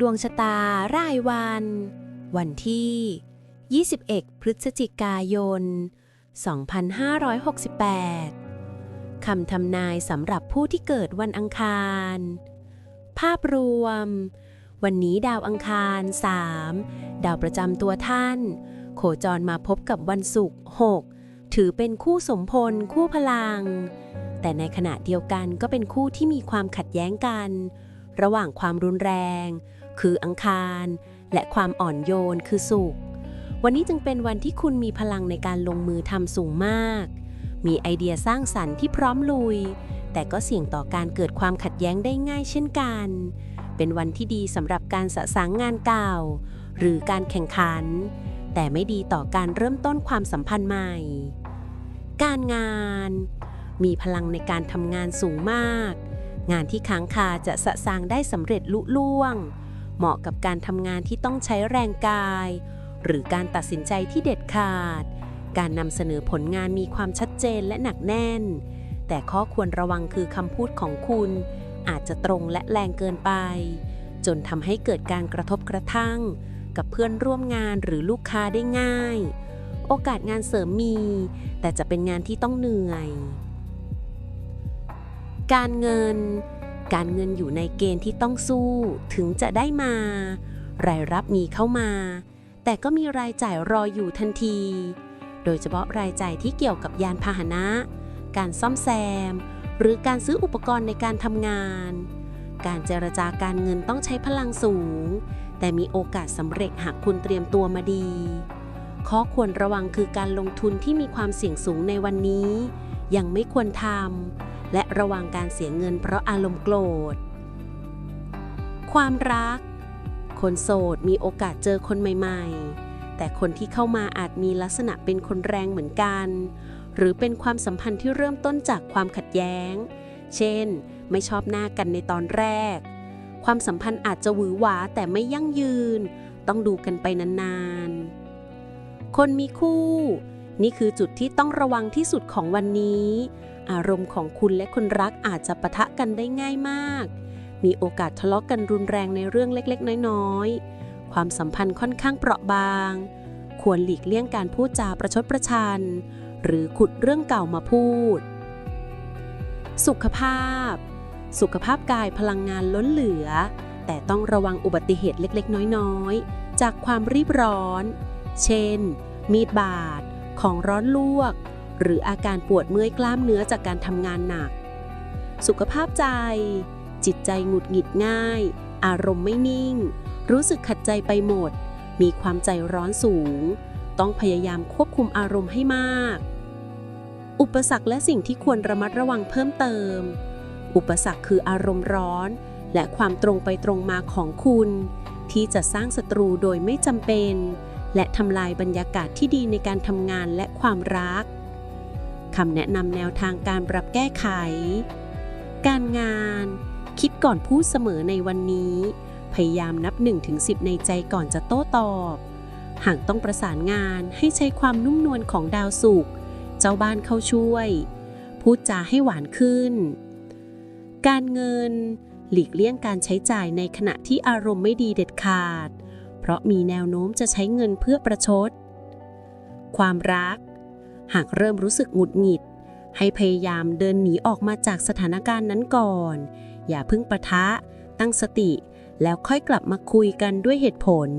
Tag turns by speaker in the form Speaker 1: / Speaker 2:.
Speaker 1: ดวงชะตารายวัน วันที่ 21 พฤศจิกายน 2568 คำทำนายสำหรับผู้ที่เกิดวันอังคาร ภาพรวม วันนี้ดาวอังคาร 3 ดาวประจำตัวท่าน โคจรมาพบกับวันศุกร์ 6 ถือเป็นคู่สมพล คู่พลัง แต่ในขณะเดียวกันก็เป็นคู่ที่มีความขัดแย้งกัน ระหว่างความรุนแรง คืออังคาร และความอ่อนโยนคือศุกร์วันนี้จึงเป็นวันที่คุณมีพลังในการลงมือทำสูงมาก มีไอเดียสร้างสรรค์ที่พร้อมลุย แต่ก็เสี่ยงต่อการเกิดความขัดแย้งได้ง่ายเช่นกัน เป็นวันที่ดีสำหรับการสะสางงานเก่า หรือการแข่งขัน แต่ไม่ดีต่อการเริ่มต้นความสัมพันธ์ใหม่ การงาน มีพลังในการทำงานสูงมากงานที่ค้างคาจะสะสางได้สำเร็จลุล่วง เหมาะกับการทำงานที่ต้องใช้แรงกาย หรือการตัดสินใจที่เด็ดขาด การนำเสนอผลงานมีความชัดเจนและหนักแน่น แต่ข้อควรระวังคือคำพูดของคุณ อาจจะตรงและแรงเกินไป จนทำให้เกิดการกระทบกระทั่ง กับเพื่อนร่วมงานหรือลูกค้าได้ง่าย โอกาสงานเสริมมี แต่จะเป็นงานที่ต้องเหนื่อย การเงิน การเงินอยู่ในเกณฑ์ที่ต้องสู้ถึงจะได้มา รายรับมีเข้ามา แต่ก็มีรายจ่ายรออยู่ทันที โดยเฉพาะรายจ่ายที่เกี่ยวกับยานพาหนะ การซ่อมแซม หรือการซื้ออุปกรณ์ในการทำงาน การเจรจาการเงินต้องใช้พลังสูง แต่มีโอกาสสำเร็จหากคุณเตรียมตัวมาดี ข้อควรระวังคือการลงทุนที่มีความเสี่ยงสูงในวันนี้ ยังไม่ควรทำ และระวังการเสียเงินเพราะอารมณ์โกรธ ความรัก คนโสดมีโอกาสเจอคนใหม่ๆ แต่คนที่เข้ามาอาจมีลักษณะเป็นคนแรงเหมือนกัน หรือเป็นความสัมพันธ์ที่เริ่มต้นจากความขัดแย้ง เช่น ไม่ชอบหน้ากันในตอนแรก ความสัมพันธ์อาจจะหวือหวาแต่ไม่ยั่งยืน ต้องดูกันไปนานๆ คนมีคู่ นี่คือจุดที่ต้องระวังที่สุดของวันนี้ อารมณ์ของคุณและคนรักอาจจะปะทะกันได้ง่ายมาก มีโอกาสทะเลาะกันรุนแรงในเรื่องเล็กๆ น้อยๆ ความสัมพันธ์ค่อนข้างเปราะบาง ควรหลีกเลี่ยงการพูดจาประชดประชัน หรือขุดเรื่องเก่ามาพูด สุขภาพ สุขภาพกายพลังงานล้นเหลือ แต่ต้องระวังอุบัติเหตุเล็กๆ น้อยๆ จากความรีบร้อน เช่น มีดบาด ของร้อนลวก หรืออาการปวดเมื่อยกล้ามเนื้อจากการทำงานหนัก สุขภาพใจ จิตใจหงุดหงิดง่าย อารมณ์ไม่นิ่ง รู้สึกขัดใจไปหมด มีความใจร้อนสูง ต้องพยายามควบคุมอารมณ์ให้มาก อุปสรรคและสิ่งที่ควรระมัดระวังเพิ่มเติม อุปสรรคคืออารมณ์ร้อน และความตรงไปตรงมาของคุณ ที่จะสร้างศัตรูโดยไม่จำเป็น และทำลายบรรยากาศที่ดีในการทำงานและความรักคำแนะนำแนวทางการปรับแก้ไข การงาน คิดก่อนพูดเสมอในวันนี้ พยายามนับ 1-10 ในใจก่อนจะโต้ตอบ หากต้องประสานงานให้ใช้ความนุ่มนวลของดาวสุกเจ้าบ้านเข้าช่วย พูดจาให้หวานขึ้น การเงิน หลีกเลี่ยงการใช้จ่ายในขณะที่อารมณ์ไม่ดีเด็ดขาด ราะมีแนวโน้มจะใช้เงินเพื่อประชด ความรัก หากเริ่มรู้สึกหงุดหงิด ให้พยายามเดินหนีออกมาจากสถานการณ์นั้นก่อน อย่าพึ่งปะทะ ตั้งสติ แล้วค่อยกลับมาคุยกันด้วยเหตุผล